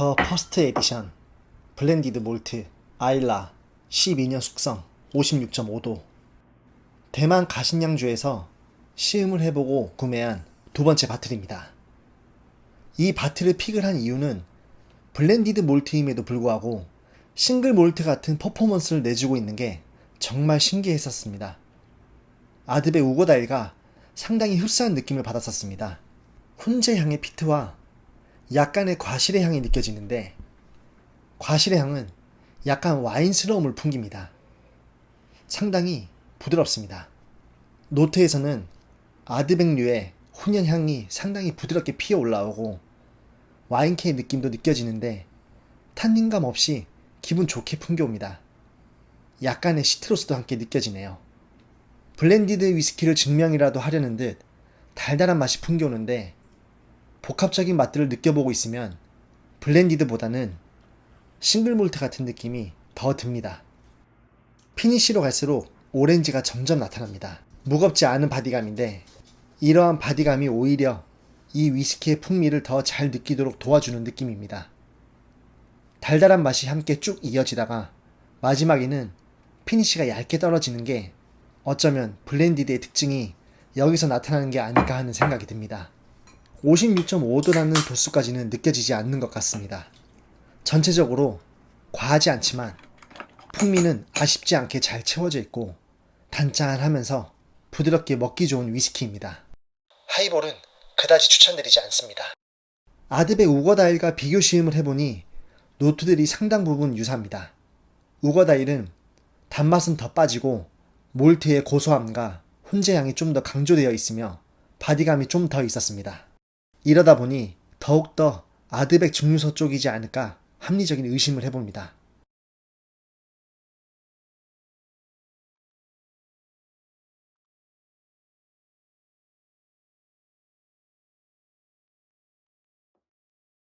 더 퍼스트 에디션 블렌디드 몰트 아일라 12년 숙성 56.5도 대만 가신양주에서 시음을 해보고 구매한 두 번째 바틀입니다. 이 바틀을 픽을 한 이유는 블렌디드 몰트임에도 불구하고 싱글 몰트 같은 퍼포먼스를 내주고 있는 게 정말 신기했었습니다. 아드베 우고다일가 상당히 흡사한 느낌을 받았었습니다. 훈제 향의 피트와 약간의 과실의 향이 느껴지는데 과실의 향은 약간 와인스러움을 풍깁니다. 상당히 부드럽습니다. 노트에서는 아드백류의 훈연 향이 상당히 부드럽게 피어 올라오고 와인케의 느낌도 느껴지는데 탄닌감 없이 기분 좋게 풍겨옵니다. 약간의 시트로스도 함께 느껴지네요. 블렌디드 위스키를 증명이라도 하려는 듯 달달한 맛이 풍겨오는데 복합적인 맛들을 느껴보고 있으면 블렌디드보다는 싱글 몰트 같은 느낌이 더 듭니다. 피니쉬로 갈수록 오렌지가 점점 나타납니다. 무겁지 않은 바디감인데 이러한 바디감이 오히려 이 위스키의 풍미를 더 잘 느끼도록 도와주는 느낌입니다. 달달한 맛이 함께 쭉 이어지다가 마지막에는 피니쉬가 얇게 떨어지는 게 어쩌면 블렌디드의 특징이 여기서 나타나는 게 아닐까 하는 생각이 듭니다. 56.5도라는 도수까지는 느껴지지 않는 것 같습니다. 전체적으로 과하지 않지만 풍미는 아쉽지 않게 잘 채워져 있고 단짠하면서 부드럽게 먹기 좋은 위스키입니다. 하이볼은 그다지 추천드리지 않습니다. 아드베 우거다일과 비교 시음을 해보니 노트들이 상당 부분 유사합니다. 우거다일은 단맛은 더 빠지고 몰트의 고소함과 훈제향이 좀 더 강조되어 있으며 바디감이 좀 더 있었습니다. 이러다 보니 더욱더 아드백 증류소 쪽이지 않을까 합리적인 의심을 해봅니다.